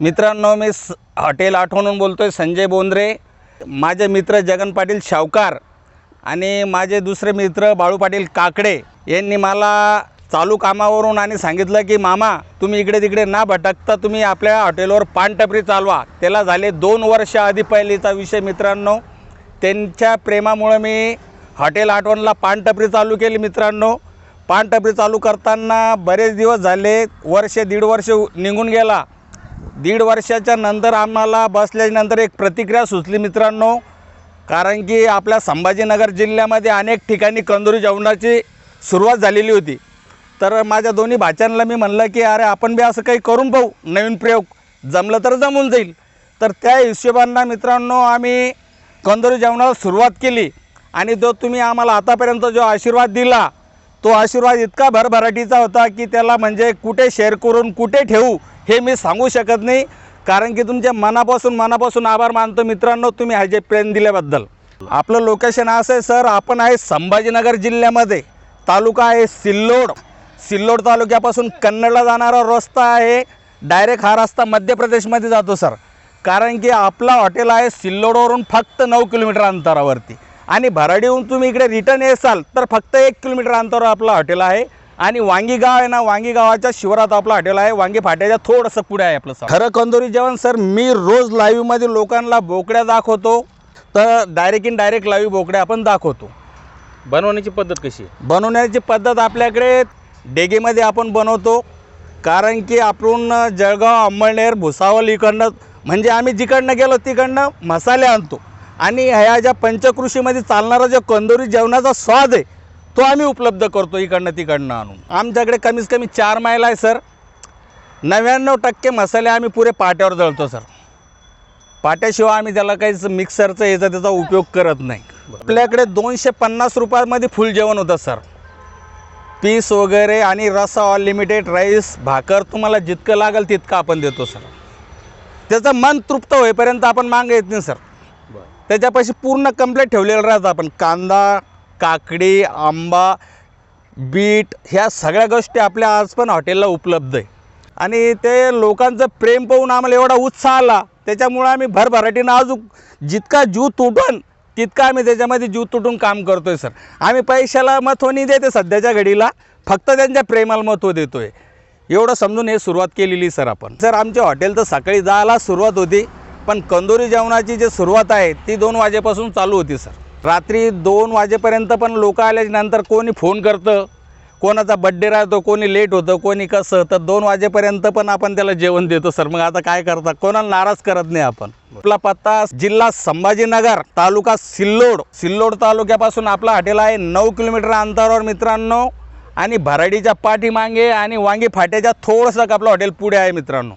मित्रांनो मी स हॉटेल आठवणून बोलतो आहे संजय बोंद्रे. माझे मित्र जगन पाटील शावकार आणि माझे दुसरे मित्र बाळू पाटील काकडे यांनी मला चालू कामावरून आणि सांगितलं की मामा तुम्ही इकडे तिकडे ना भटकता तुम्ही आपल्या हॉटेलवर पानटपरी चालवा. त्याला झाले दोन वर्ष आधी पहिलीचा विषय मित्रांनो. त्यांच्या प्रेमामुळं मी हॉटेल आठवणला पानटपरी चालू केली मित्रांनो. पानटपरी चालू करताना बरेच दिवस झाले वर्ष दीड वर्ष निघून गेला. दीड वर्षाच्या नंतर आम्हाला बसल्यानंतर एक प्रतिक्रिया सुचली मित्रांनो. कारण की आपल्या संभाजीनगर जिल्ह्यामध्ये अनेक ठिकाणी कंदुरी जेवणाची सुरुवात झालेली होती. तर माझ्या दोन्ही भाच्यांना मी म्हणलं की अरे आपण बी असं काही करून पाहू. नवीन प्रयोग जमलं तर जमून जाईल. तर त्या हिशोबांना मित्रांनो आम्ही कंदुरी जेवणाला सुरुवात केली. आणि जो तुम्ही आम्हाला आतापर्यंत जो आशीर्वाद दिला तो आशीर्वाद इतका भरभराटीचा होता की त्याला म्हणजे कुठे शेअर करून कुठे ठेवू हे मी सांगू शकत नाही कारण की तुमच्या मनापासून मनापासून आभार मानतो मित्रांनो तुम्ही हा जे प्रेम दिल्याबद्दल. आपलं लोकेशन असं आहे सर आपण आहे संभाजीनगर जिल्ह्यामध्ये. तालुका आहे सिल्लोड. सिल्लोड तालुक्यापासून कन्नडला जाणारा रस्ता आहे. डायरेक्ट हा रस्ता मध्य प्रदेशमध्ये जातो सर कारण की आपला हॉटेल आहे सिल्लोडवरून फक्त नऊ किलोमीटर अंतरावरती. आणि भराडीहून तुम्ही इकडे रिटर्न येसाल तर फक्त एक किलोमीटर अंतरावर आपलं हॉटेल आहे. आणि वांगी गाव आहे ना वांगी गावाच्या शिवारात आपलं हॉटेल आहे. वांगी फाट्याच्या थोडंसं पुढे आहे आपलं सर खरं कंदोरी जेवण सर मी रोज लाईव्हमध्ये लोकांना बोकड्या दाखवतो तर डायरेक्ट इन डायरेक्ट लाईव्ह बोकड्या आपण दाखवतो. बनवण्याची पद्धत कशी आहे? बनवण्याची पद्धत आपल्याकडे डेगेमध्ये आपण बनवतो कारण की आपण जळगाव अंमळनेर भुसावळ इकडनं म्हणजे आम्ही जिकडनं गेलो तिकडनं मसाले आणतो. आणि ह्या ज्या पंचकृषीमध्ये चालणारा जो कंदोरी जेवणाचा स्वाद आहे तो आम्ही उपलब्ध करतो इकडनं तिकडनं आणून. आमच्याकडे कमीत कमी चार माईल आहे सर. नव्याण्णव टक्के मसाले आम्ही पुरे पाट्यावर जळतो सर. पाट्याशिवाय आम्ही त्याला काहीच मिक्सरचं याचा त्याचा उपयोग करत नाही. आपल्याकडे दोनशे पन्नास रुपयामध्ये फुल जेवण होतं सर. पीस वगैरे आणि रसा अनलिमिटेड राईस भाकर तुम्हाला जितकं लागेल तितकं आपण देतो सर. त्याचं मन तृप्त होईपर्यंत आपण मागं येत नाही सर. त्याच्यापाशी पूर्ण कंप्लेट ठेवलेलं राहतं आपण. कांदा काकडी आंबा बीट ह्या सगळ्या गोष्टी आपल्या आज पण हॉटेलला उपलब्ध आहे. आणि ते लोकांचं प्रेम पाहून आम्हाला एवढा उत्साह आला. त्याच्यामुळं आम्ही भरभराटीनं अजून जितका जीव तुटून तितका आम्ही त्याच्यामध्ये जीव तुटून काम करतोय सर. आम्ही पैशाला महत्त्व नाही देते सध्याच्या घडीला. फक्त त्यांच्या प्रेमाला महत्त्व देतोय. एवढं समजून हे सुरुवात केलेली सर आपण. सर आमचे हॉटेल तर सकाळी जायला सुरुवात होती पण कंदोरी जेवणाची जी सुरुवात आहे ती दोन वाजेपासून चालू होती सर. रात्री दोन वाजेपर्यंत पण लोक आल्यानंतर कोणी फोन करतं कोणाचा बड्डे राहतो कोणी लेट होतं कोणी कसं तर दोन वाजेपर्यंत पण आपण त्याला जेवण देतो सर मग आता काय करता? कोणाला नाराज करत नाही आपण. आपला पत्ता जिल्हा संभाजीनगर तालुका सिल्लोड. सिल्लोड तालुक्यापासून आपला हॉटेल आहे नऊ किलोमीटर अंतरावर मित्रांनो. आणि भराडीच्या पाठीमागे आणि वांगी फाट्याच्या थोडंसं आपलं हॉटेल पुढे आहे मित्रांनो.